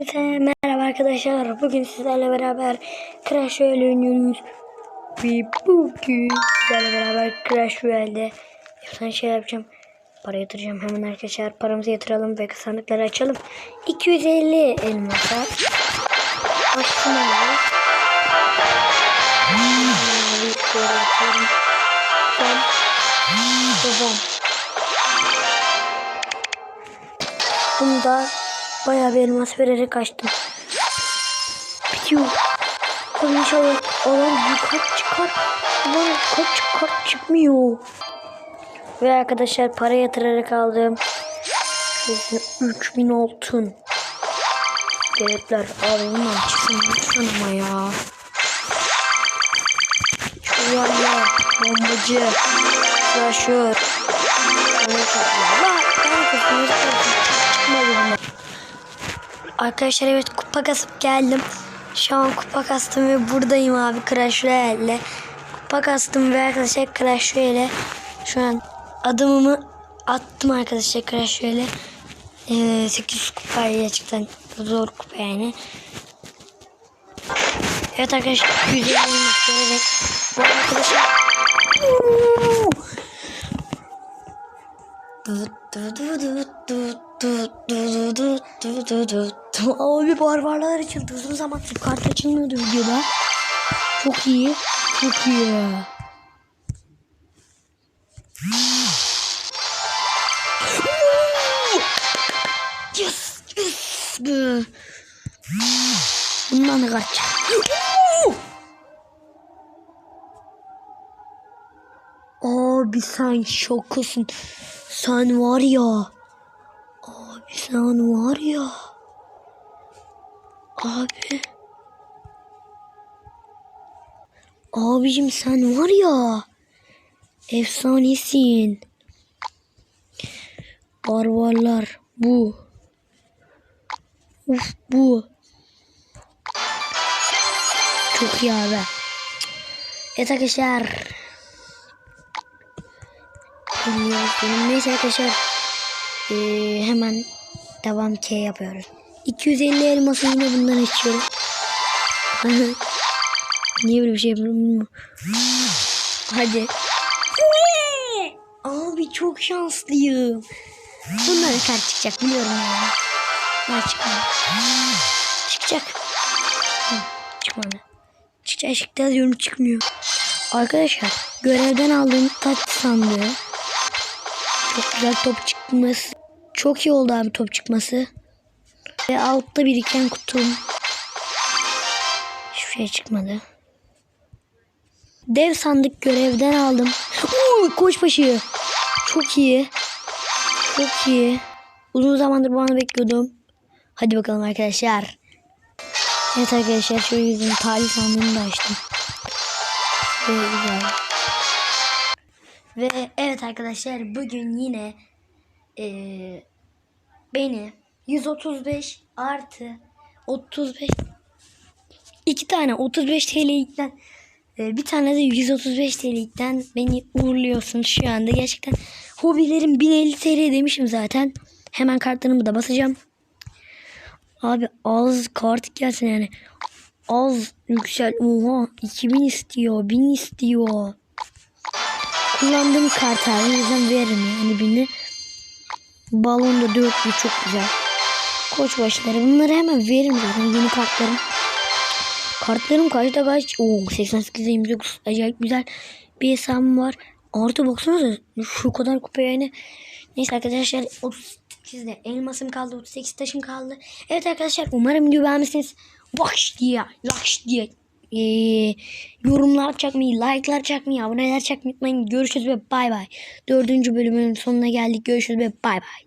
Herkese merhaba arkadaşlar. Bugün sizlerle beraber Crash Royale oynuyoruz. Ve bugün sizlerle beraber Crash Royale'de efsane şeyler yapacağım. Para yatıracağım hemen arkadaşlar. Paramızı yatıralım ve sandıkları açalım. 250 elmasa. Açtım yapıyorum. Bayağı bir elmas vererek açtım. Bitiyor. Tabii alan yukarı çıkar. Alan yukarı çıkar çıkmıyor. Ve arkadaşlar para yatırarak aldım. Şöyle 3000 altın. Abi bunlar çıksın lütfen ama ya. Şu var ya bombacı. Slasher. Arkadaşlar evet kupa kasıp geldim. Şu an kupa kastım ve buradayım abi Crash Royale'le. Kupa kastım ve arkadaşlar Crash Royale'e şu an adımımı attım arkadaşlar Crash Royale'e. Ee, 800 kupa gerçekten zor kupa yani. Evet arkadaşlar güzel olmak görerek bu arkadaşlar Abi barbarlar açıldı. Uzun zaman kart açılmıyordu videoda. Çok iyi. Çok iyi. Yes. Yes. Bundan da kaç. Abi sen şokasın. Sen var ya. Abi sen var ya. Abi. Abicim sen var ya. Efsanesin. Barbarlar bu. Uf bu. Çok iyi abi. Evet arkadaşlar. Neyse arkadaşlar. Ee, hemen devam K yapıyoruz. 250 elması yine bundan içiyorum. Niye böyle bir şey yapıyorum. Hadi. Abi çok şanslıyım. Bundan kart çıkacak biliyorum ya. Ne çıkmadı. Çıkacak. Hı, çıkmadı. Çıkacak çıktı diyorum çıkmıyor. Arkadaşlar görevden aldığım taç sandığı çok güzel top çıkması. Çok iyi oldu abi top çıkması. Ve altta biriken kutum. Hiçbir şey çıkmadı. Dev sandık görevden aldım. Oo, koçbaşı. Çok iyi. Çok iyi. Uzun zamandır bu anı bekliyordum. Hadi bakalım arkadaşlar. Evet arkadaşlar şöyle yüzün talih sandığını da açtım. Ve güzel. Ve evet arkadaşlar bugün yine eee, beni 135 artı 35 iki tane 35 TL'likten eee, bir tane de 135 TL'likten beni uğurluyorsunuz şu anda. Gerçekten hobilerim 1050 TL demişim zaten. Hemen kartlarımı da basacağım. Abi az kart gelsin yani. Az yüksel. Oha 2000 istiyor. 1000 istiyor. Kullandığım kart abi. O yüzden veririm yani birini. Balon da dörtlü çok güzel. Koç başları. Bunları hemen veririm zaten yeni kartlarım. Kartlarım kaçta kaç? Oo 88 29 acayip güzel bir hesabım var. Artı baksanıza şu kadar kupa yani. Neyse arkadaşlar 38'de elmasım kaldı 38 taşım kaldı. Evet arkadaşlar umarım video beğenmişsiniz. Vaks diye laks diye ee, yorumlar çakmayı, like'lar çakmayı, aboneler çakmayı unutmayın. Görüşürüz ve bay bay. Dördüncü bölümün sonuna geldik. Görüşürüz ve bay bay.